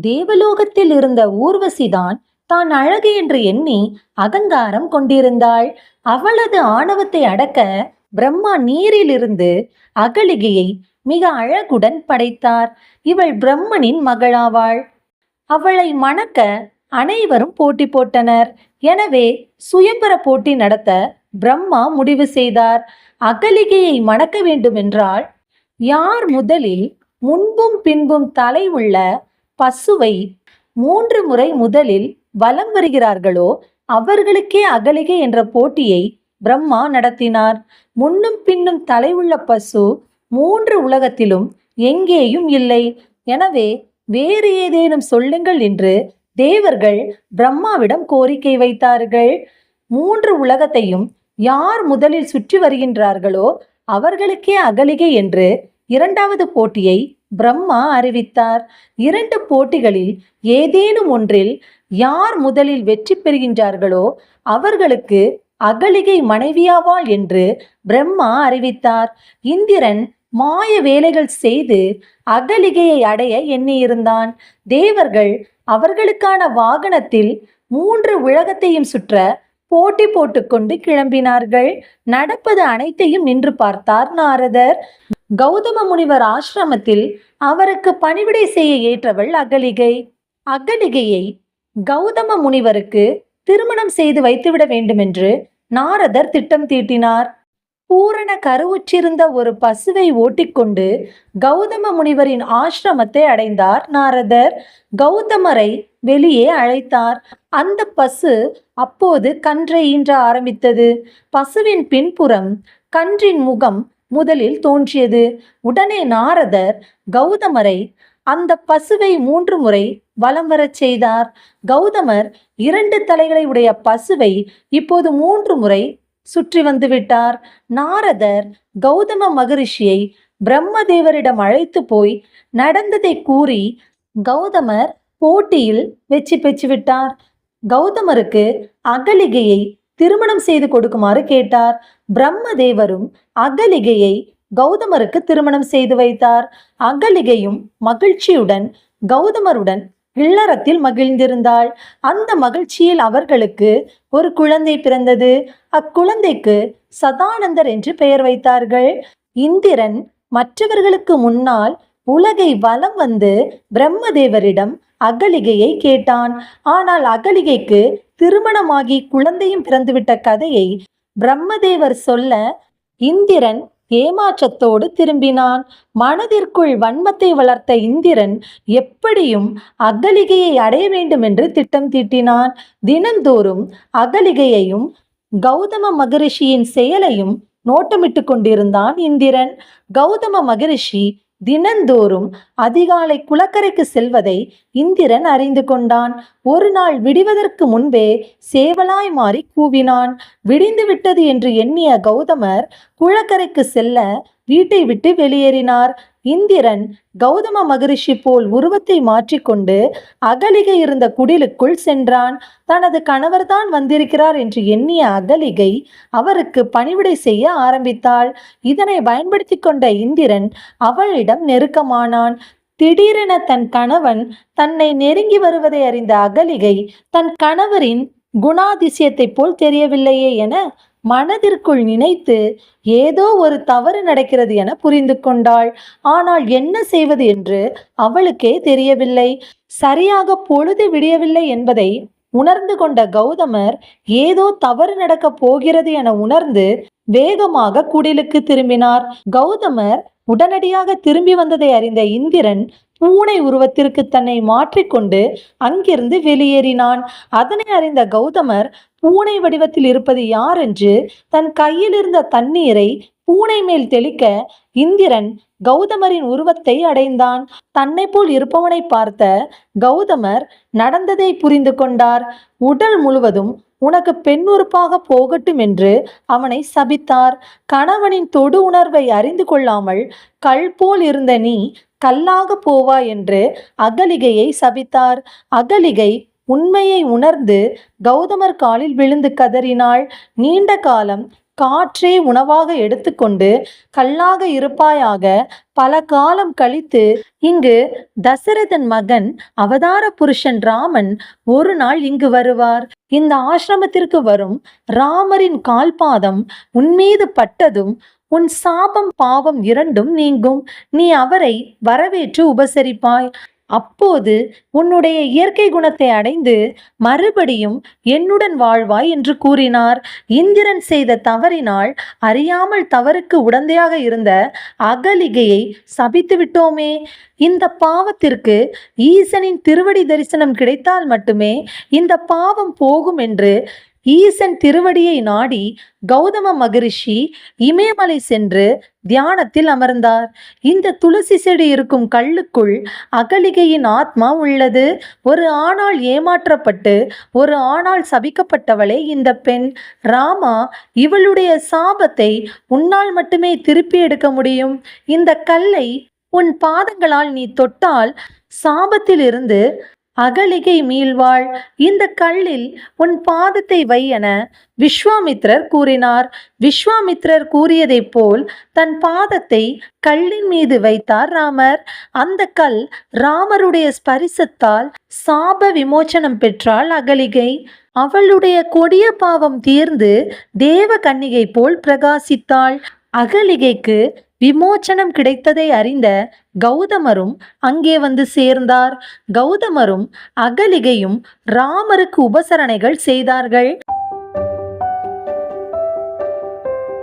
தேவலோகத்தில் இருந்த ஊர்வசிதான் தான் அழகு என்று எண்ணி அகங்காரம் கொண்டிருந்தாள். அவளது ஆணவத்தை அடக்க பிரம்மா நீரிலிருந்து அகலிகையை மிக அழகுடன் படைத்தார். இவள் பிரம்மனின் மகளாவாள். அவளை மணக்க அனைவரும் போட்டி போட்டனர். எனவே சுயம்பர போட்டி நடத்த பிரம்மா முடிவு செய்தார். அகலிகையை மணக்க வேண்டுமென்றால் யார் முதலில் முன்பும் பின்பும் தலை உள்ள பசுவை மூன்று முறை முதலில் வலம் வருகிறார்களோ அவர்களுக்கே அகலிகை என்ற போட்டியை பிரம்மா நடத்தினார். முன்னும் பின்னும் தலை உள்ள பசு மூன்று உலகத்திலும் எங்கேயும் இல்லை. எனவே வேறு ஏதேனும் சொல்லுங்கள் என்று தேவர்கள் பிரம்மாவிடம் கோரிக்கை வைத்தார்கள். மூன்று உலகத்தையும் யார் முதலில் சுற்றி வருகின்றார்களோ அவர்களுக்கே அகலிகை என்று இரண்டாவது போட்டியை பிரம்மா அறிவித்தார். இரண்டு போட்டிகளில் ஏதேனும் ஒன்றில் யார் முதலில் வெற்றி பெறுகின்றார்களோ அவர்களுக்கு அகலிகை மனைவியாவாள் என்று பிரம்மா அறிவித்தார். இந்திரன் மாய வேலைகள் செய்து அகலிகையை அடைய எண்ணியிருந்தான். தேவர்கள் அவர்களுக்கான வாகனத்தில் மூன்று உலகத்தையும் சுற்ற போட்டி போட்டுக்கொண்டு கிளம்பினார்கள். நடப்பது அனைத்தையும் நின்று பார்த்தார் நாரதர். கௌதம முனிவர் ஆசிரமத்தில் அவருக்கு பணிவிடை செய்ய ஏற்றவள் அகலிகை. அகலிகையை கௌதம முனிவருக்கு திருமணம் செய்து வைத்துவிட வேண்டுமென்று நாரதர் திட்டம் தீட்டினார். பூரண கருவுற்றிருந்த ஒரு பசுவை ஓட்டிக்கொண்டு கௌதம முனிவரின் ஆசிரமத்தை அடைந்தார் நாரதர். கௌதமரை வெளியே அழைத்தார். அந்த பசு அப்போது கன்றை ஈன்ற ஆரம்பித்தது. பசுவின் பின்புறம் கன்றின் முகம் முதலில் தோன்றியது. உடனே நாரதர் கௌதமரை அந்த பசுவை மூன்று முறை வலம் வரச் செய்தார். கௌதமர் இரண்டு தலைகளை உடைய பசுவை இப்போது மூன்று முறை சுற்றி வந்து விட்டார். நாரதர் கௌதம மகரிஷியை பிரம்மதேவரிடம் அழைத்து போய் நடந்ததை கூறி கௌதமர் போட்டியில் வெற்றி பெற்று விட்டார். கௌதமருக்கு அகலிகையை திருமணம் செய்து கொடுக்குமாறு கேட்டார். பிரம்மதேவரும் அகலிகையை கௌதமருக்கு திருமணம் செய்து வைத்தார். அகலிகையும் மகிழ்ச்சியுடன் கௌதமருடன் இல்லறத்தில் மகிழ்ந்திருந்தாள். அந்த மகிழ்ச்சியில் அவர்களுக்கு ஒரு குழந்தை பிறந்தது. அக்குழந்தைக்கு சதானந்தர் என்று பெயர் வைத்தார்கள். இந்திரன் மற்றவர்களுக்கு முன்னால் உலகை வலம் வந்து பிரம்மதேவரிடம் அகலிகையை கேட்டான். ஆனால் அகலிகைக்கு திருமணமாகி குழந்தையும் பிறந்துவிட்ட கதையை பிரம்மதேவர் சொல்ல இந்திரன் ஏமாற்றத்தோடு திரும்பினான். மனதிற்குள் வன்மத்தை வளர்த்த இந்திரன் எப்படியும் அகலிகையை அடைய வேண்டும் என்று திட்டம் தீட்டினான். தினந்தோறும் அகலிகையையும் கௌதம மகரிஷியின் செயலையும் நோட்டமிட்டு கொண்டிருந்தான் இந்திரன். கௌதம மகரிஷி தினந்தோறும் அதிகாலை குளக்கரைக்கு செல்வதை இந்திரன் அறிந்து கொண்டான். ஒரு நாள் விடிவதற்கு முன்பே சேவலாய் மாறி கூவினான். விடிந்து விட்டது என்று எண்ணிய கௌதமர் குளக்கரைக்கு செல்ல வீட்டை விட்டு வெளியேறினார். இந்திரன் கௌதம மகரிஷி போல் உருவத்தை மாற்றிக்கொண்டு அகலிகை இருந்த குடிலுக்குள் சென்றான். தனது கணவர்தான் வந்திருக்கிறார் என்று எண்ணிய அகலிகை அவருக்கு பணிவிடை செய்ய ஆரம்பித்தாள். இதனை பயன்படுத்தி கொண்ட இந்திரன் அவளிடம் நெருக்கமானான். திடீரென தன் கணவன் தன்னை நெருங்கி வருவதை அறிந்த அகலிகை தன் கணவரின் குணாதிசயத்தைப் போல் தெரியவில்லையே என மனதிற்குள் நினைத்து ஏதோ ஒரு தவறு நடக்கிறது என புரிந்து கொண்டாள். ஆனால் என்ன செய்வது என்று அவளுக்கே தெரியவில்லை. சரியாக பொழுது விடியவில்லை என்பதை உணர்ந்து கொண்ட கௌதமர் ஏதோ தவறு நடக்கப் போகிறது என உணர்ந்து வேகமாக குடிலுக்கு திரும்பினார். கௌதமர் உடனடியாக திரும்பி வந்ததை அறிந்த இந்திரன் பூனை உருவத்திற்கு தன்னை மாற்றிக்கொண்டு அங்கிருந்து வெளியேறினான். அதனை அறிந்த கௌதமர் பூனை வடிவத்தில் இருப்பது யார் என்று தன் கையில் இருந்த தண்ணீரை பூனை மேல் தெளிக்க இந்திரன் கௌதமரின் உருவத்தை அடைந்தான். தன்னை போல் இருப்பவனை பார்த்த கௌதமர் நடந்ததை புரிந்து கொண்டார். உடல் முழுவதும் உனக்கு பெண் உறுப்பாக போகட்டும் என்று அவனை சபித்தார். கணவனின் தொடு உணர்வை அறிந்து கொள்ளாமல் கல் போல் இருந்த நீ கல்லாக போவா என்று அகலிகையை சபித்தார். அகலிகை உண்மையை உணர்ந்து கௌதமர் காலில் விழுந்து கதறினாள். நீண்ட காலம் காற்றே உணவாக எடுத்துக்கொண்டு கல்லாக இருப்பாயாக பல காலம் கழித்து இங்கு தசரதன் மகன் அவதார புருஷன் ராமன் ஒரு நாள் இங்கு வருவார். இந்த ஆசிரமத்திற்கு வரும் ராமரின் கால்பாதம் உன்மீது பட்டதும் உன் சாபம் பாவம் இரண்டும் நீங்கும். நீ அவரை வரவேற்று உபசரிப்பாய். அப்போது உன்னுடைய இயற்கை குணத்தை அடைந்து மறுபடியும் என்னுடன் வாழ்வாய் என்று கூறினார். இந்திரன் செய்த தவறினால் அறியாமல் தவறுக்கு உடந்தையாக இருந்த அகலிகையை சபித்து விட்டோமே. இந்த பாவத்திற்கு ஈசனின் திருவடி தரிசனம் கிடைத்தால் மட்டுமே இந்த பாவம் போகும் என்று ஈசன் திருவடியை நாடி கௌதம மகரிஷி இமயமலை சென்று தியானத்தில் அமர்ந்தார். இந்த துளசி செடி இருக்கும் கல்லுக்குள் அகலிகையின் ஆத்மா உள்ளது. ஒரு ஆணால் ஏமாற்றப்பட்டு ஒரு ஆணால் சபிக்கப்பட்டவளே இந்த பெண். ராமா இவளுடைய சாபத்தை உன்னால் மட்டுமே திருப்பி எடுக்க முடியும். இந்த கல்லை உன் பாதங்களால் நீ தொட்டால் சாபத்திலிருந்து அகலிகை மீள்வாள். இந்த கல்லில் உன் பாதத்தை வை என விஸ்வாமித்ரர் கூறினார். விஸ்வாமித்ரர் கூறியதைப் போல் தன் பாதத்தை கல்லின் மீது வைத்தார் ராமர். அந்த கல் ராமருடைய ஸ்பரிசத்தால் சாப விமோச்சனம் பெற்றாள் அகலிகை. அவளுடைய கொடிய பாவம் தீர்ந்து தேவ கன்னிகை போல் பிரகாசித்தாள். அகலிகைக்கு விமோச்சனம் கிடைத்ததை அறிந்த கௌதமரும் அங்கே வந்து சேர்ந்தார். கௌதமரும் அகலிகையும் ராமருக்கு உபசரணைகள் செய்தார்கள்.